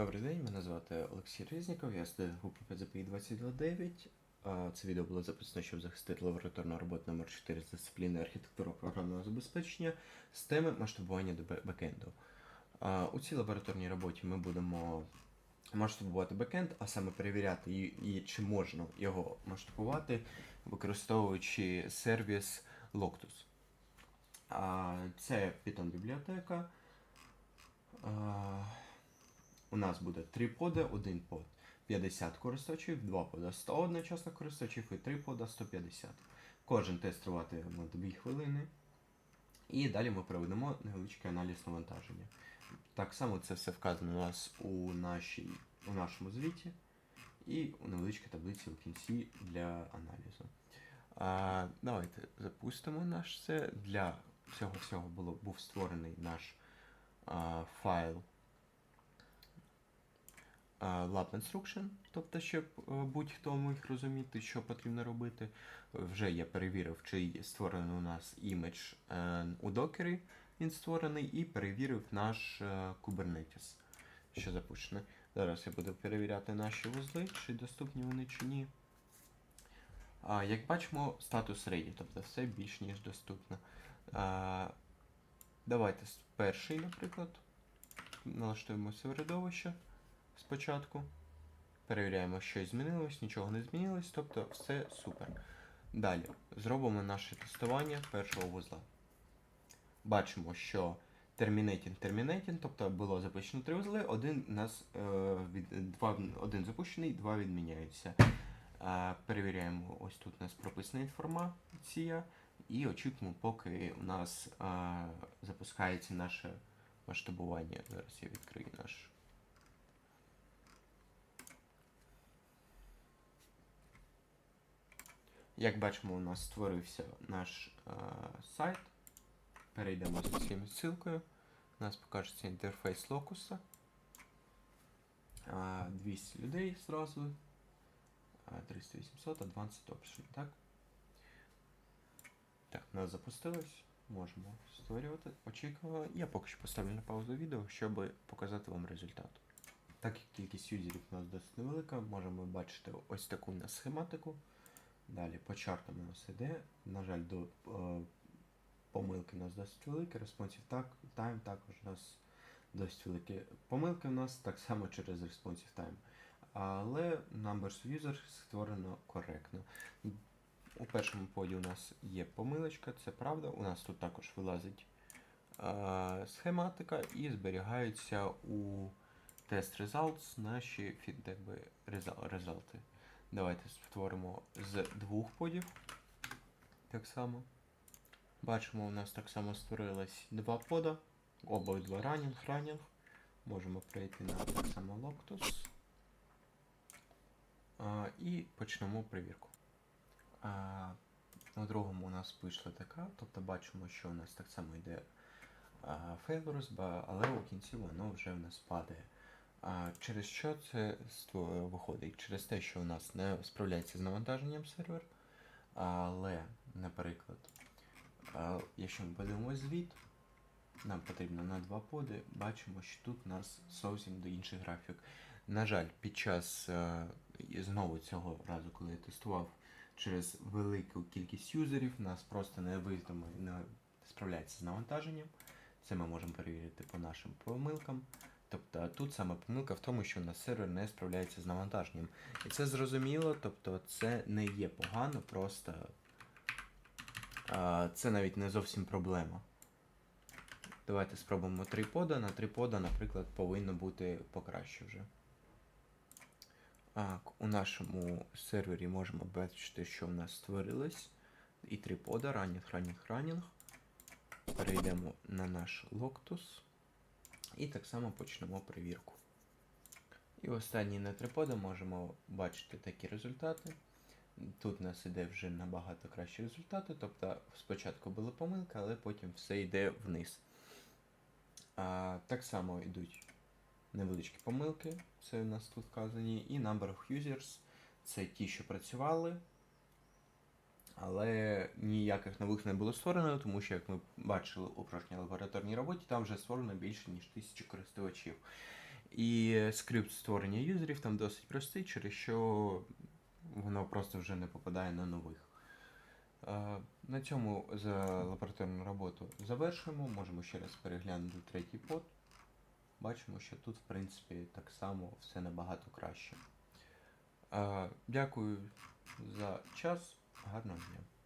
Добрий день, мене звати Олексій Резніков, я студент групи ПЗПІ 229. Це відео було записано, щоб захистити лабораторну роботу номер 4 з дисципліни архітектура програмного забезпечення з теми масштабування до бекенду. У цій лабораторній роботі ми будемо масштабувати бекенд, а саме перевіряти, і чи можна його масштабувати, використовуючи сервіс Loctus. Це Python бібліотека. У нас буде 3 поди, один под 50 користувачів, 2 пода 100 одночасно користувачів і 3 пода 150. Кожен тест триватиме 2 хвилини. І далі ми проведемо невеличкий аналіз навантаження. Так само це все вказано у нас у, нашій, у нашому звіті і у невеличкій таблиці в кінці для аналізу. А, давайте запустимо наш це. Для цього всього було, був створений наш а, файл Lab Instruction, тобто, щоб е, будь-хто міг розуміти, що потрібно робити. Вже я перевірив, чи створений у нас імідж е, у докері, він створений, і перевірив наш е, Kubernetes, що запущений. Зараз я буду перевіряти наші вузли, чи доступні вони чи ні. А, як бачимо, статус ready, тобто все більш ніж доступно. А, давайте перший, наприклад, налаштуємо середовище спочатку. Перевіряємо, що змінилось, нічого не змінилось, тобто все супер. Далі зробимо наше тестування першого вузла. Бачимо, що термінетін термінетін, тобто було запущено три вузли, один нас е, від, два, один запущений, два відміняються. Е, перевіряємо, ось тут у нас прописана інформація, і очікуємо, поки у нас е, запускається наше масштабування. Зараз я відкрию наш. Як бачимо, у нас створився наш е, сайт. Перейдемо за цією ссылкою. У нас покажеться інтерфейс локуса. Е, 200 людей зразу. Е, 300-800, Advanced Option, так? Так, нас запустилось. Можемо створювати. Очікуємо. Я поки що поставлю на паузу відео, щоб показати вам результат. Так як кількість юзерів у нас досить невелика, можемо бачити ось таку у схематику. Далі по чартам у нас іде. На жаль, до е, помилки у нас досить великі. Responsive так, time також у нас досить великі. Помилки у нас так само через responsive time. Але numbers of users створено коректно. У першому поді у нас є помилочка, це правда. У нас тут також вилазить е, схематика і зберігаються у тест results наші фідбеки результати. Давайте створимо з двох подів. Так само. Бачимо, у нас так само створилось два пода. Обидва ранінг, ранінг. Можемо перейти на так само. А, і почнемо перевірку. А, на другому у нас вийшла така, тобто бачимо, що у нас так само йде failures, але у кінці воно вже в нас падає. А через що це виходить? Через те, що у нас не справляється з навантаженням сервер. Але, наприклад, якщо ми подивимось звіт, нам потрібно на два поди, бачимо, що тут у нас зовсім до інших графік. На жаль, під час е, знову цього разу, коли я тестував через велику кількість юзерів, нас просто не визнано не справляється з навантаженням. Це ми можемо перевірити по нашим помилкам. Тобто тут саме помилка в тому, що у нас сервер не справляється з навантаженням. І це зрозуміло, тобто це не є погано, просто а, це навіть не зовсім проблема. Давайте спробуємо три пода. На три пода, наприклад, повинно бути покраще вже. А, у нашому сервері можемо бачити, що в нас створилось. І три пода, ранінг, ранінг, ранінг. Перейдемо на наш Loctus. І так само почнемо перевірку. І останній на трипода можемо бачити такі результати. Тут у нас іде вже набагато кращі результати, тобто спочатку були помилки, але потім все йде вниз. А, так само йдуть невеличкі помилки, це у нас тут вказані, і number of users це ті, що працювали, але ніяких нових не було створено, тому що, як ми бачили у прошлій лабораторній роботі, там вже створено більше, ніж тисячі користувачів. І скрипт створення юзерів там досить простий, через що воно просто вже не попадає на нових. Е, На цьому за лабораторну роботу завершуємо. Можемо ще раз переглянути третій под. Бачимо, що тут, в принципі, так само все набагато краще. Е, Дякую за час. Hat Partner hier.